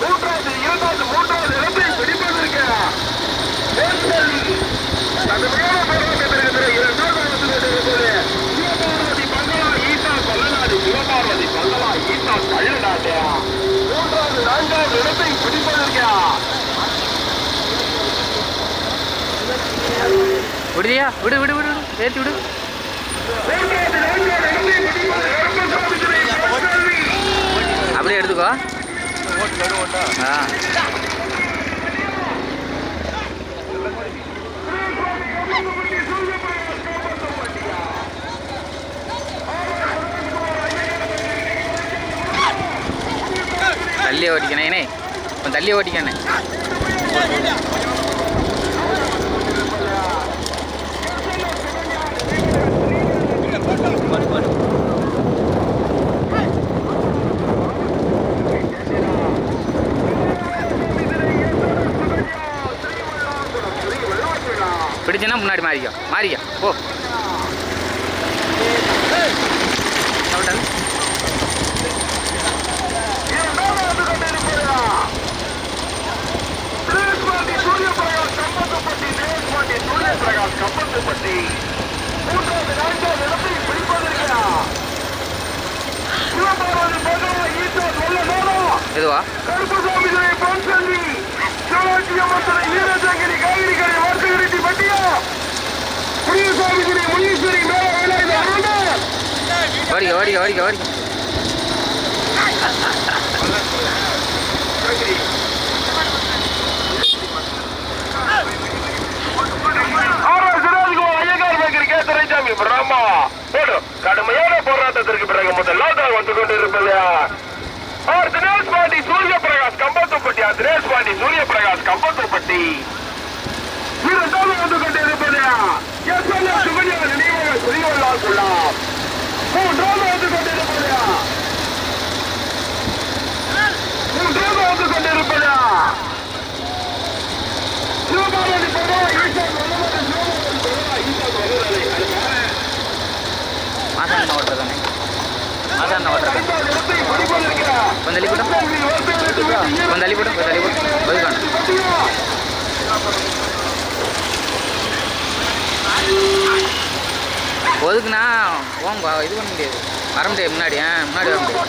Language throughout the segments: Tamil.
மூன்றாவது இரண்டாவது மூன்றாவது இடத்தை பிடிப்பதற்கு அந்த மேல போராட்டத்திற்கு இரண்டாவது இடத்தில் இருப்பது சிவபார்வதி பங்களா ஈசா கொல்லநாடு சிவபார்வதி பங்களா ஈசா கள்ளநாட்டு மூன்றாவது நான்காவது இடத்தை பிடிப்பதற்கு விடுதியா? விடு விடு விடு விடு. ஏற்றி விடு. மூன்றாவது நான்காவது இடத்தை பிடிப்பது கருப்பசாமி துறை பொற்கல்வி. அப்படியே எடுத்துக்கோ ஆ தள்ளி ஓட்டிக்கணே கொஞ்சம் தள்ளி ஓட்டிக்கண்ணே பிடிச்சுன்னா முன்னாடி மாறிக்கோ. மாறிக்கோ. சூரியபிரகாஷ் கம்பத்துப்பட்டி மூன்றாவது நான்காவது இடத்தை பிடிப்பதற்கா சொல்ல. கருப்பசாமி ஓடிக்க ஓடிக்க ஓடிக்க ஓடிக்க கடுமையான போராட்டத்திற்கு பிறகு முதலாவதாக வந்து கொண்டிருப்பது ஆர் தினேஷ் பாண்டி சூரிய பிரகாஷ் கம்பத்துப்பட்டி ஆர் தினேஷ் பாண்டி சூரிய பிரகாஷ் கம்பத்துப்பட்டி வந்து கொண்டிருப்பது எஸ் எல் எஸ் சுகன்யா நினைவாக ஸ்ரீவல்லா குள்ளா மூன்றாவது வந்து கொண்டு மூன்றாவது வந்து கொண்டிருப்பது சிவபாரதி பிரபா ஈசா வல்லவன் சிவபாரதி பிரபா ஈசா வல்லவன் மாசாண்ணா ஓட்டுற தானே மாசாண்ணா ஓட்டுற தானே ஐந்தாவது இடத்தை பிடிப்பதற்கு கொஞ்சம் தள்ளி போட்டோம் கொஞ்சம் தள்ளி போட்டோம் கொஞ்சம் தள்ளி போட்டோம் ஒதுக்காணும் இது பண்ண முடியாது. வர முடியாது முன்னாடி ஆ முன்னாடி வர முடியாது.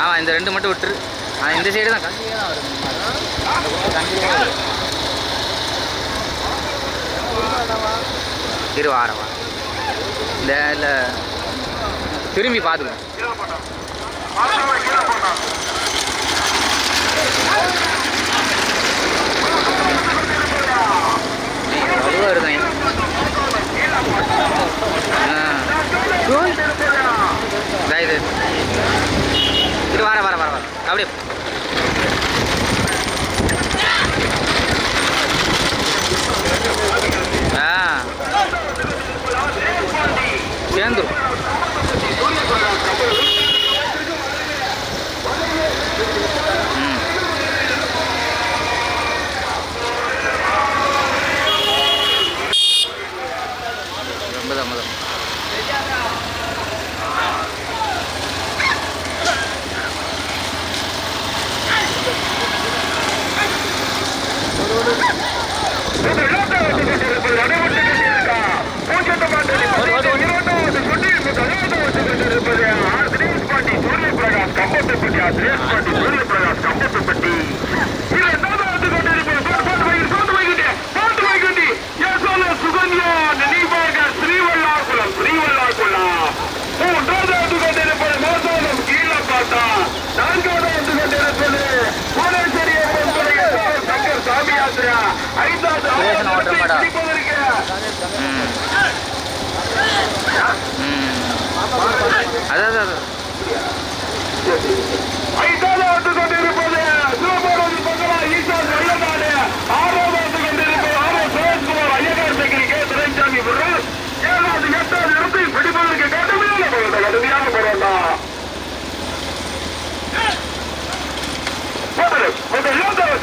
ஆமாம் இந்த ரெண்டு மட்டும் விட்டுரு. ஆ இந்த சைடு தான் கண்டிப்பாக தான் வரும். கண்டிப்பாக இரு வாரவா இந்த இல்லை திரும்பி பார்த்துக்கணும் அவ்வளோ இருந்தேன் இது. வர வர வர வர அப்படியே.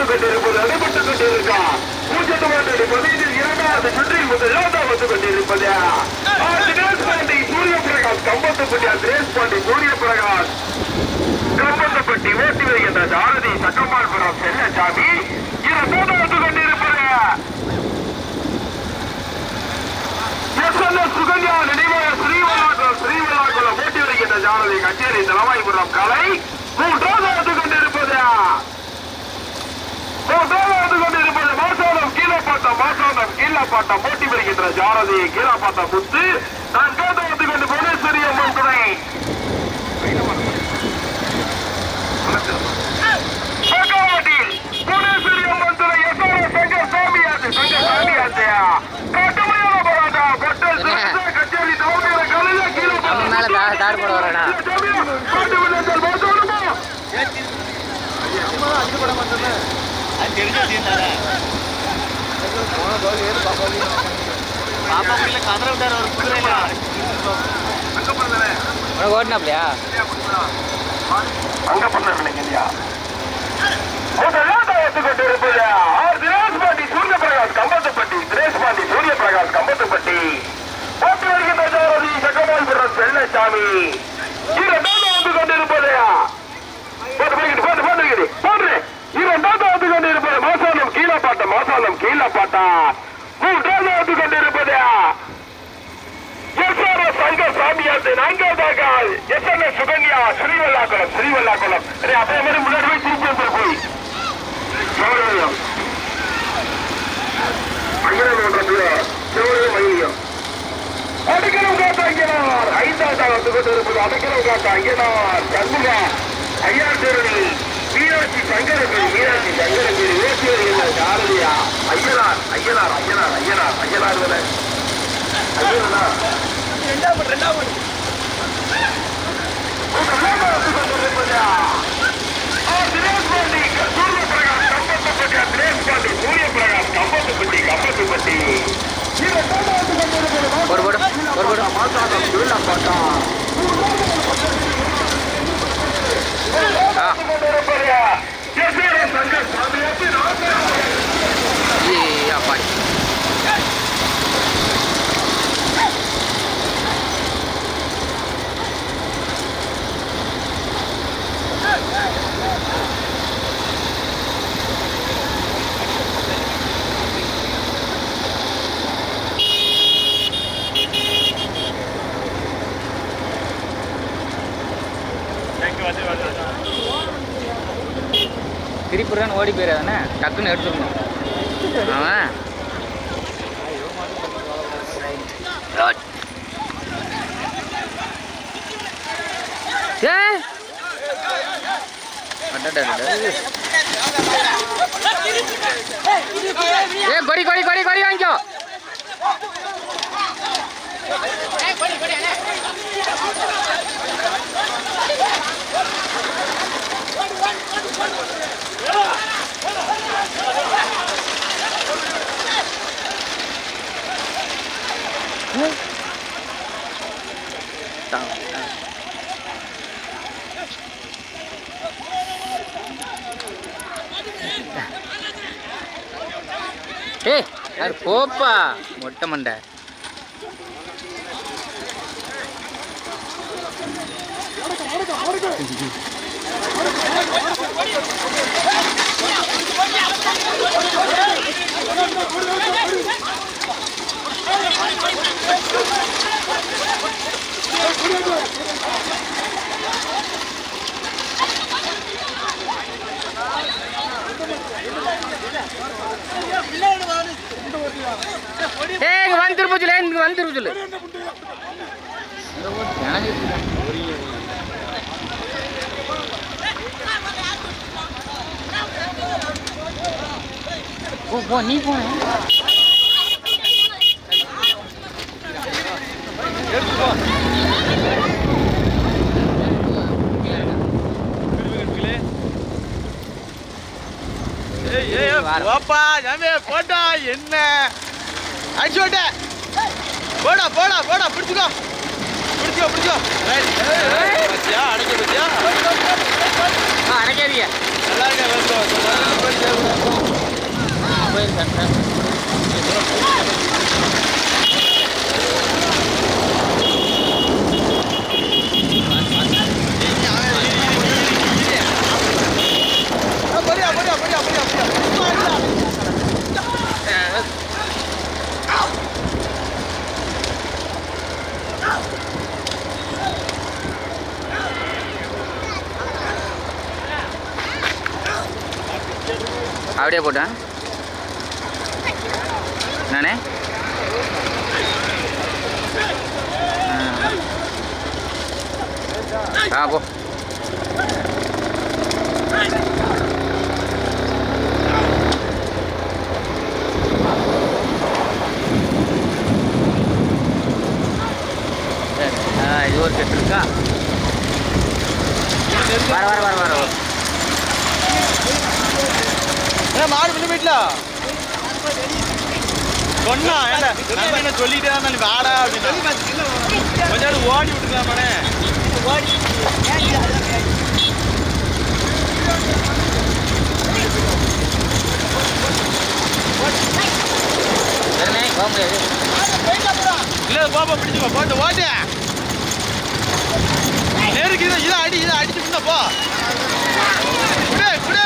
கொண்டிருப்பது நடைபெற்றுக் கொண்டிருக்கான் பூஜ்ஜியத்து மாட்டு பதினைந்தில் இரண்டாவது சுற்றில் முதலாவது வந்து கொண்டிருப்பது. ஆ, தினேஷ் பாண்டி சூரிய பிரகாஷ் கம்பத்தப்பட்டி தினேஷ் பாண்டி சூரிய பிரகாஷ் கம்பத்தப்பட்டி ஓட்டி வருகின்ற சாரதி சக்கம்மாள்புரம் இது இரண்டாவது வந்து கொண்டிருப்பது சுகன்யா நினைவாக ஸ்ரீவல்லாக்குளம் ஸ்ரீவல்லாக்குளம் ஓட்டி வருகின்ற ஜாரதி கச்சேரி தலைவாய்புரம் கலை மூன்றாவது வந்து கொண்டிருப்பது மூன்றாவது வந்து கொண்டிருப்பது மாசானம் கீழப்பாட்டம் மாசானம் கீழப்பாட்டம் ஓட்டி வருகின்ற ஜானதி கீழப்பாட்டம் முத்து. நான் கேட்டு வந்து கொண்டு புவனேஸ்வரி அம்மன் துணை. பகவாட்டில் புவனேஸ்வரி அம்மன் துணை. எஸ்ஆர் சங்கர் சாமியாச்சு சங்கர் சாமியாச்சு கட்டுமையான போராட்டம். கொட்டல் சிறந்த கச்சேரி கலையில மேல தா- தார் போட வரேனா? காட்டு மாற்றணுமா உனக்கு ஓட்டினாப்லையா? அங்க பண்ண இல்லைங்கய்யா முதலாவது வந்து கொண்டிருப்பது ஆர். தினேஷ் பாண்டி சூரிய பிரகாஷ் கம்பத்துப்பட்டி. தினேஷ் பாண்டி சூரிய பிரகாஷ் கம்பத்துப்பட்டி. போட்டு வருகின்ற ஜாரதி சக்கமால்புரம் செல்லசாமி இரண்டாவது வந்து கொண்டிருப்பது போட்டு போய்கிட்டு போட்டு போட்டு போட்டு இரண்டாவது வந்து கொண்டிருப்பது மாசானம் கீழப்பாட்டம் மாசானம் கீழப்பாட்டா மூன்றாவது வந்து கொண்டிருப்பது. எஸ்ஆர்எஸ் சங்க சாமியாத்து நான்காவதாக எஸ்என்எஸ் சுகன்யா ஸ்ரீவல்லாக்குளம் ஸ்ரீவல்லாக்குளம். அடே, அப்படியே மாதிரி முன்னாடி போய் திருப்பி வந்துரு போய். சௌரவியம் ஐயனார் மன்றத்தில் மயிலியம் அடைக்கலம் ஐந்தாவதாக வந்து இருப்பது அடைக்கலம் ஐயனார் சண்முகா ஐயா தேரணி மீனாட்சி சங்கரபேரி மீனாட்சி சங்கரபேரி ஓசியர் என்ன போடு போடு ஆ ஏய் அப்பாடி திருப்பூர்தான் ஓடி போயிடாதானே டக்குன்னு எடுத்துக்கணும். அவன் ஏய் கொடி கொடி கொடி கொடி வாங்கிக்கோ. Tao. ஏய் யார் போப்பா மொட்டை மண்டை. ஏய் இங்க வந்து திரும்ப சொல்லு இங்க வந்து திரும்ப போ போ நீ போன போட்டா என்ன அடிச்சு போடா போடா போடா பிடிச்சுக்கோ பிடிச்சோ பிடிச்சோ அடைக்க. பத்தியா Thank you. நானே ஆ. போ. இது ஒரு கெட்டு இருக்கா? வர வர வர வர மாடு பின்ன சொன்னா ஏன்டா நம்ம என்ன சொல்லிட்டே இருந்தா நீ வாடா அப்படின்னு. கொஞ்ச நாள் ஓடி விட்டுக்கலாமாண்ணே? ஓடி இல்ல பாப்பா பிடிச்சுக்கோ போட்டு ஓட்டு. நேருக்கு இதை இதை அடி இதை அடிச்சு போ. குடு குடு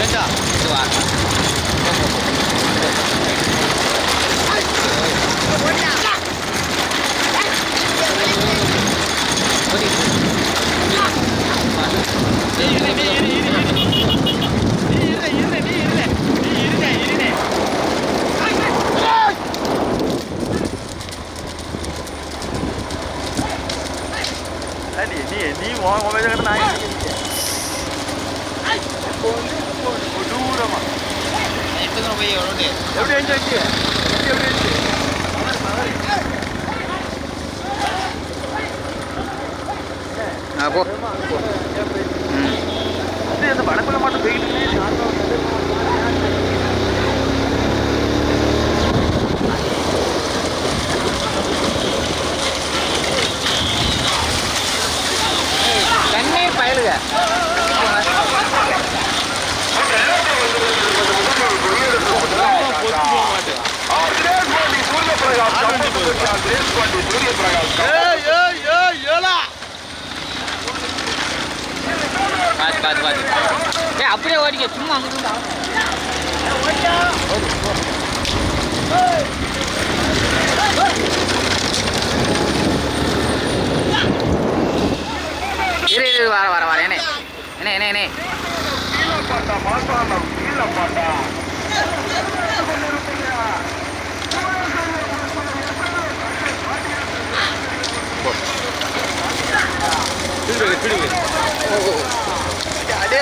ஏண்டா இது வா நீ இரு நீ இரு இரு இரு நீ இரு இரு நீ இரு நீ இருங்க இருங்க நீ நீ நீ உன் உன் மேல நான் கொடூரமா எப்படி என்ஜாய் எப்படி எப்படி ஆ போ ம் இது அந்த வடக்குள்ள மட்டும் போயிட்டு தண்ணி பயலுக ஏய் ஏய் ஏய் ஏலா பார்த்து பார்த்து பார்த்து ஏ அப்படியே ஓடிக்க சும்மா அங்கிட்டு இரு இரு வர வர வர என்ன என்ன என்ன என்ன பிடிங்க பிடிங்க. அடே அடே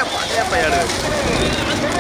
பையாடு வர வர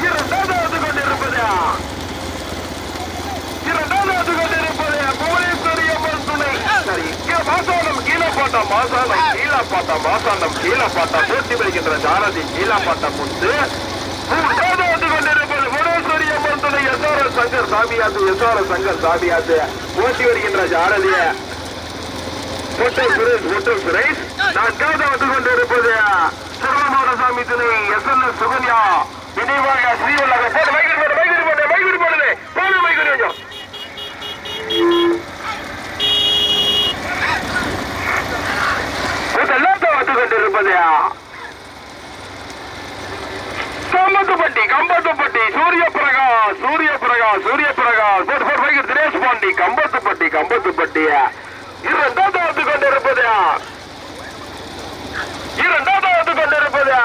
இரண்டாவது கொண்டிருப்பதா இரண்டாவது கொண்டிருப்பது புவனேஸ்வரி அம்மன் துணை சரி இங்கே மாசானம் கீழே பாட்டா மாசானம் கீழே பாட்டா மாசானம் கீழே பாட்டா போட்டி வருகின்ற ஜானதி கீழே பாட்டா முத்து மூன்றாவது கொண்டிருப்பது புவனேஸ்வரி அம்மன் துணை எஸ்ஆர் சாமியாத்து சாமியாது எஸ்ஆர் சங்கர் சாமியாது போட்டி வருகின்ற ஜாரதிய ஹோட்டல் சுரேஷ் ஹோட்டல் சுரேஷ். நான்காவது வந்து கொண்டிருப்பது சிவராமசாமி துணை எஸ் எல் எஸ் சுகன்யா. நினைவாக ஸ்ரீவல்லாக போட்டு மைகிரி போடு மைகிரி போடு மைகிரி போடுது. போடு மைகிரி கொஞ்சம் எல்லாத்தையும் வந்து கொண்டிருப்பதையா கம்பத்துப்பட்டி கம்பத்துப்பட்டி சூரிய பிரகாஷ் சூரிய பிரகாஷ் சூரிய பிரகாஷ் போட்டு போட்டு வைக்கிற தினேஷ் பாண்டி கம்பத்துப்பட்டி கம்பத்துப்பட்டி இரண்டாவது வந்து கொண்டிருப்பது இரண்டாவது வந்து கொண்டிருப்பது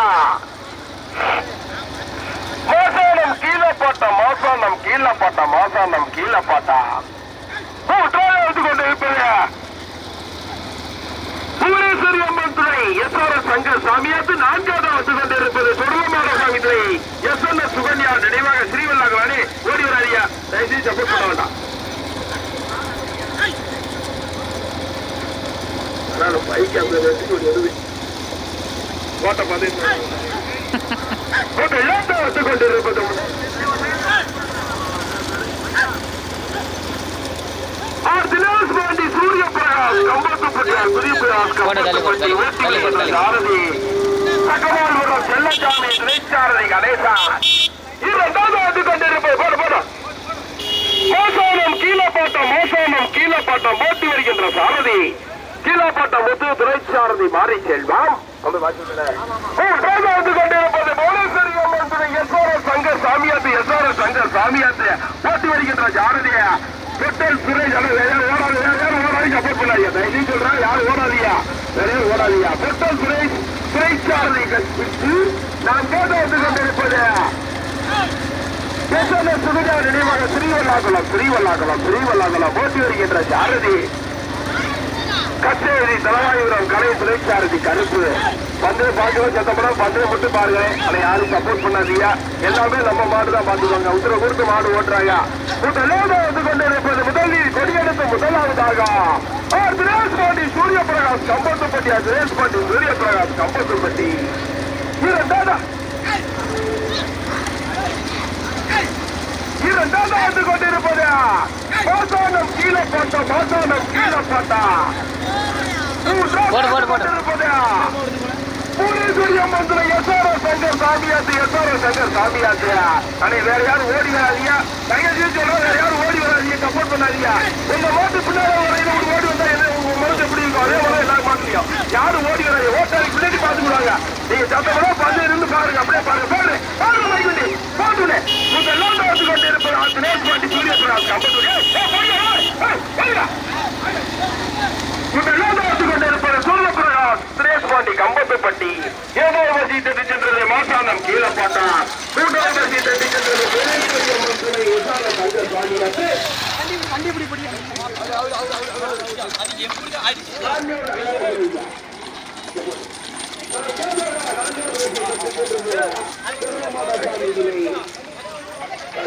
மாசானம் கீழப்பாட்டா மாசானம் கீழப்பாட்டா மாசானம் கீழப்பாட்டா மூன்றாவது வந்து கொண்டிருப்பது புவனேஸ்வரி அம்மன் துறை எஸ் ஆர் எஸ் சங்க சாமியாத்து நான்காவது வந்து கொண்டிருப்பது. சுடலமான துறை எஸ் என் எஸ் சுகன்யா நினைவாக ஸ்ரீவல்லாகலானே ஓடி வராதியா? தயவுசெய்து சப்போர்ட் பண்ண வேண்டாம். நானும் பைக் அந்த இடத்துக்கு ஒரு வருது கோட்டை பதினேழு கோட்டை இழந்து வந்து கொண்டிருப்பது ஆர் தினேஷ் பாண்டி சூரிய பிரகாஷ் கம்பத்துப்பட்டியார் சூரிய பிரகாஷ் போடு, தள்ளி போடு, தகவல் செல்லச்சாமி திரைச்சாரதி கணேசா இரண்டாவது வந்து கொண்டிருப்பது போடு போடு மோசானம் கீழப்பாட்டம் மோசானம் கீழப்பாட்டம் போட்டி வருகின்ற சாரதி கீழப்பாட்டம் முத்து துறைச்சாரதி மாறி செல்வாம் வந்து கொண்டிருப்பது புவனேஸ்வரி அம்மன் துணை எஸ்ஆர்எஸ் சங்கர் சாமியாத்து எஸ்ஆர்எஸ் சங்கர் சாமியாத்து போட்டி வருகின்ற ஜாரதியா பெட்டல் சுரேஷ் அல்ல வேற யாரும் ஓடாது வேற யாரும் யாரும் ஓடாதீங்க ஓடாதீங்க பெட்டல் சுரேஷ் துறைச்சாரதி விட்டு நான் போட்டு வந்து கொண்டிருப்பது பேசாத சுடுகா நினைவாக ஸ்ரீவல்லாகுளம் ஸ்ரீவல்லாகுளம் ஸ்ரீவல்லாகுளம் போட்டி வருகின்ற சாரதி கச்சேரி தலவாயுரம் கலை துணைச்சாரதி கருப்பு பந்து பார்க்கவே சத்தப்படம் பந்து மட்டும் பாருங்க அதை யாரும் சப்போர்ட் பண்ணாதீங்க எல்லாமே நம்ம மாடு தான் பார்த்துக்கோங்க உத்தரவு கொடுத்து மாடு ஓட்டுறாங்க முதலாவது வந்து கொண்டு இருப்பது முதலில் கொடியெடுத்து முதலாவதாக ஆர் தினேஷ் பாண்டி சூரிய பிரகாஷ் கம்பத்துப்பட்டி தினேஷ் பாண்டி சூரிய பிரகாஷ் கம்பத்துப்பட்டி இரண்டாவது இரண்டாவது வந்து கொண்டிருப்பது? மாசானம் கீழே போட்ட மாசானம் கீழே போட்டா. போடு, போடு, போடு. பூனேஸ்வரி அம்மன் துறை எஸ்ஆர் சங்கர் சாமியாத்து எஸ்ஆர் சங்கர் சாமியாத்து. அண்ணே வேற யாரும் ஓடி வராதீங்க. தயவு வேற யாரும் ஓடி நீங்க சப்போர்ட் பண்ணாதீங்க. உங்க ஓட்டு பின்னாடி வரையில ஒரு ஓடி வந்தா என்ன உங்க மனசு எப்படி இருக்கும்? அதே மாதிரி எல்லாரும் மாட்டீங்க யாரும் ஓடி வராங்க ஓட்டாளி பின்னாடி பாத்துக்கிறாங்க நீங்க எப்படி